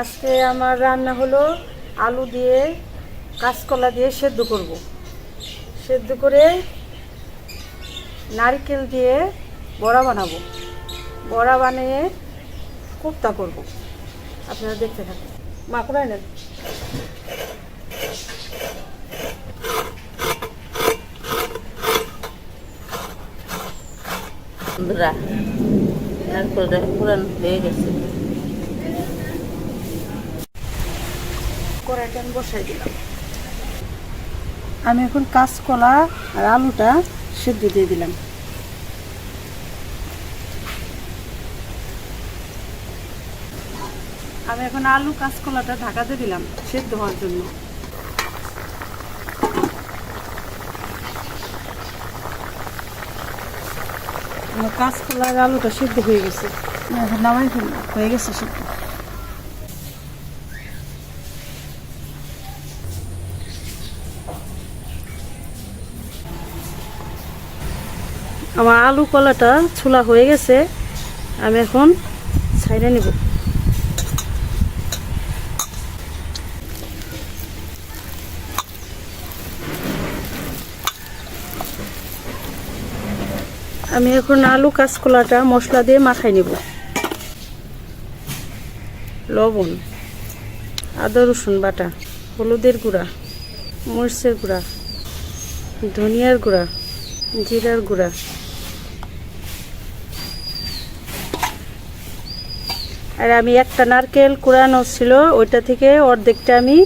আজকে আমার রান্না হলো আলু দিয়ে কাঁচকলা দিয়ে সেদ্ধ করব। সেদ্ধ করে নারকেল দিয়ে বড়া বানাবো। বড়া বানিয়ে কোপ্তা করব। আপনারা দেখতে থাকুন। মাকুড়াই নেন বন্ধুরা পুরান হয়ে গেছে। আমি এখন কাঁচকলা আর আলুটা সেদ্ধ দিয়ে দিলাম। আমি এখন আলু কাঁচকলাটা ঢাকা দিয়ে দিলাম সেদ্ধ হওয়ার জন্য। কাঁচকলা আর আলুটা সেদ্ধ হয়ে গেছে। নামাই হয়ে গেছে সিদ্ধ। আমার আলু কলাটা ছোলা হয়ে গেছে, আমি এখন ছাইড়ে নেব। আমি এখন আলু কাঁচকলাটা মশলা দিয়ে মাখাই নেব। লবণ, আদা রসুন বাটা, হলুদের গুঁড়া, মরিচের গুঁড়া, ধনিয়ার গুঁড়া, জিরার গুঁড়া আর আমি একটা নারকেল কুড়ানো ছিল, ওইটা থেকে অর্ধেকটা আমি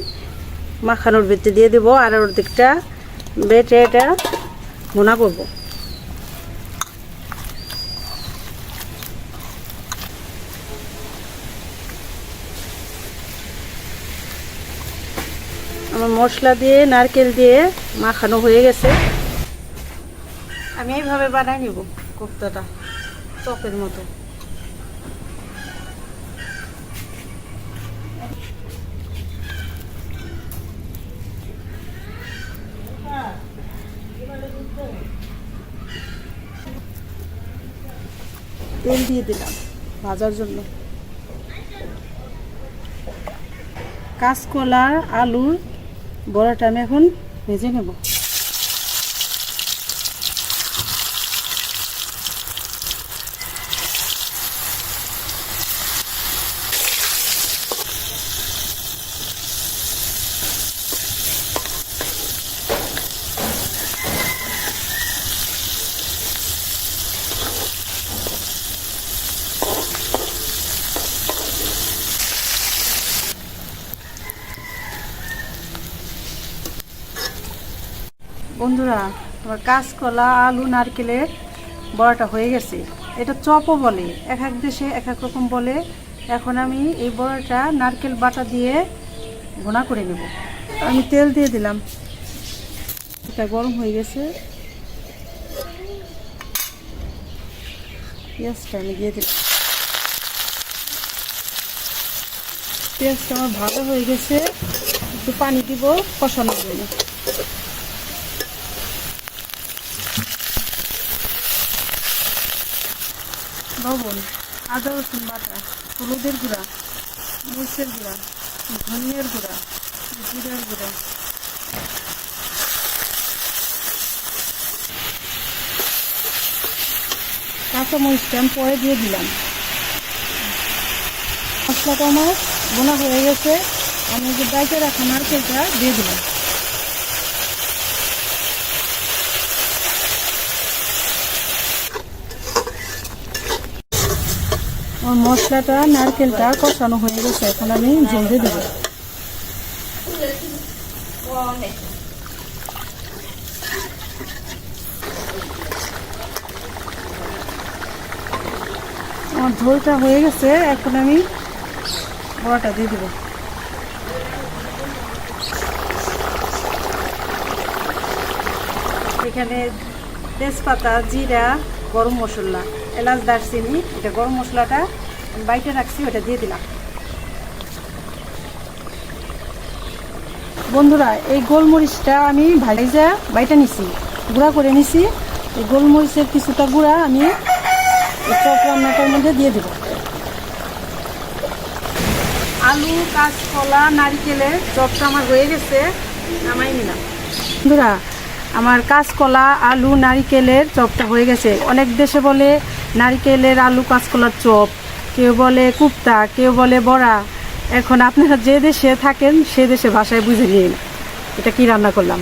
মাখানোর বেটে দিয়ে দেবো, আর অর্ধেকটা বেটে এটা ভুনা করব। আমার মশলা দিয়ে, নারকেল দিয়ে মাখানো হয়ে গেছে। আমি এইভাবে বানাই নিব কোপ্তাটা চপের মতো। তেল দিয়ে দিলাম ভাজার জন্য। কাঁচকলা আলু বড়াটা আমি এখন ভেজে নেব। বন্ধুরা আমার কাঁচকলা, আলু, নারকেলের বড়াটা হয়ে গেছে। এটা চপও বলে, এক এক দেশে এক এক রকম বলে। এখন আমি এই বড়াটা নারকেল বাটা দিয়ে ভোনা করে নেব। আমি তেল দিয়ে দিলাম। এটা গরম হয়ে গেছে। পেঁয়াজটা আমি দিয়ে দিলাম। পেঁয়াজটা আমার ভালো হয়ে গেছে। একটু পানি দিব, কষানোর জন্য। লবণ, আদা রসুন বাটা, হলুদের গুঁড়া, মরিচের গুঁড়া, ধনিয়ার গুঁড়া, জিরার গুঁড়া। কাঁচা মরিচটা আমি পরে দিয়ে দিলাম। মশলাটা আমার বোনা হয়ে গেছে। আমি যে ডাইতে রাখা নারকেলটা দিয়ে দিলাম। মশলাটা, নারকেলটা কষানো হয়ে গেছে, এখন আমি জল দিয়ে দেবো। আমার ঝোলটা হয়ে গেছে, এখন আমি বড়াটা দিয়ে দেবো। এখানে তেজপাতা, জিরা, গরম মশলা। এলাচ দারচিনি, এটা গরম মশলাটা বাইটে রাখছি, ওটা দিয়ে দিলাম। বন্ধুরা, এই গোলমরিচটা আমি ভাইজা বাইটা নিছি, গুঁড়া করে নিছি। এই গোলমরিচের কিছুটা গুঁড়া আমি রান্নাটার মধ্যে দিয়ে দেবো। আলু, কাঁচকলা, নারিকেলের চপটা আমার হয়ে গেছে, নামাই নিলাম। বন্ধুরা, আমার কাঁচকলা, আলু, নারিকেলের চপটা হয়ে গেছে। অনেক দেশে বলে নারিকেলের আলু কাঁচকলার চপ, কেউ বলে কুপ্তা, কেউ বলে বড়া। এখন আপনারা যে দেশে থাকেন, সে দেশে ভাষায় বুঝে নিন। এটা কি রান্না করলাম?